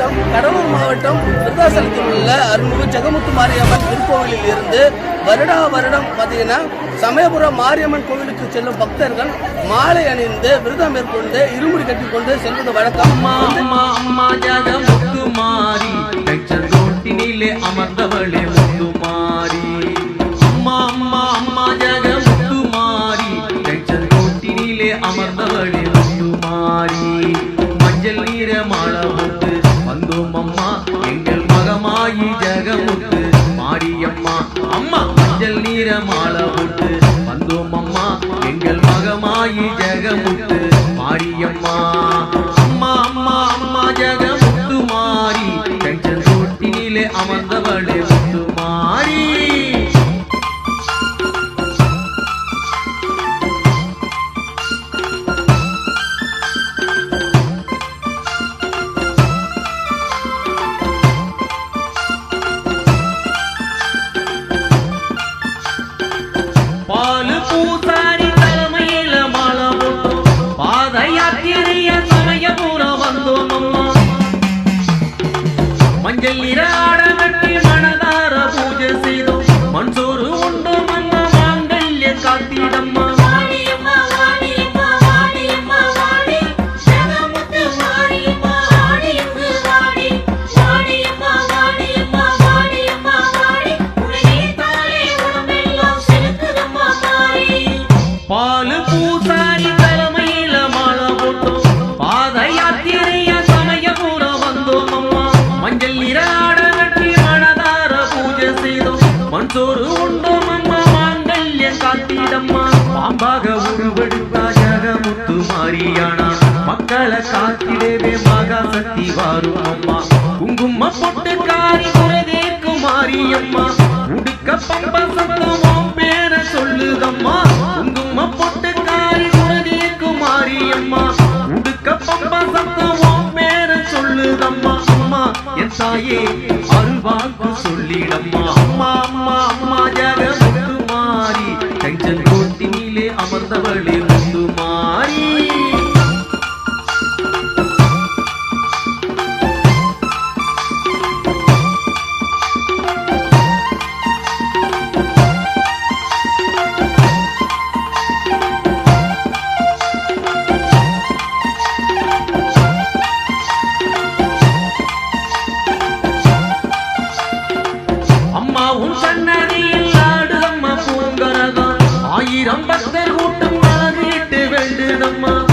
வணக்கம் கடலூர் மாவட்டம் விருத்தாசலத்தில் உள்ள அருள்மிகு ஜெகமுத்து மாரியம்மன் திருக்கோவிலில் இருந்து வருடா வருடம் பார்த்தீங்கன்னா சமயபுரம் மாரியம்மன் கோவிலுக்கு செல்லும் பக்தர்கள் மாலை அணிந்து விரதம் மேற்கொண்டு இருமுடி கட்டிக்கொண்டு செல்வது வழக்கம். அம்மா அம்மா அம்மா ஜெகமுத்து மகமாயி ஜெகமுத்து. மாரியம்மா அம்மா மஞ்சள் நீர மாலை போட்டு வந்தோம் அம்மா எங்கள் மகமாயி ஜெகமுத்து. மாரியம்மா. பாத யாத்திரைய சமயபுரம் வந்தோம் அம்மா. மஞ்சள் நிற ஆட கட்டி மனதார பூஜை செய்தோம். மண்சோறு உண்டோம் அம்மா மாங்கல்ய மஞ்சள் நிற ஆட மனதார பூஜை செய்தோம். மண்சோறு உண்டோம் அம்மா மாங்கல்ய காத்திடம்மா பாம்பாக உருவெடுத்தா ஜகமுத்து மாரியானா மக்களை காத்திடவே மகா சக்தி வாரும் அம்மா. குங்கும பொட்டு காரி குலதேக்கு மாரியம்மா. உடுக்க பம்ப சத்தமும் பேர சொல்லுதம்மா. குங்கும பொட்டு தாயே அருள்வாக்கு சொல்லிடம்மா. அம்மா அம்மா அம்மா ஜக முத்து கோட்டினிலே அமர்ந்தவளே. ரம்பத்தர் கூட்டம் பாதிட்டு வேண்டுதம்மா.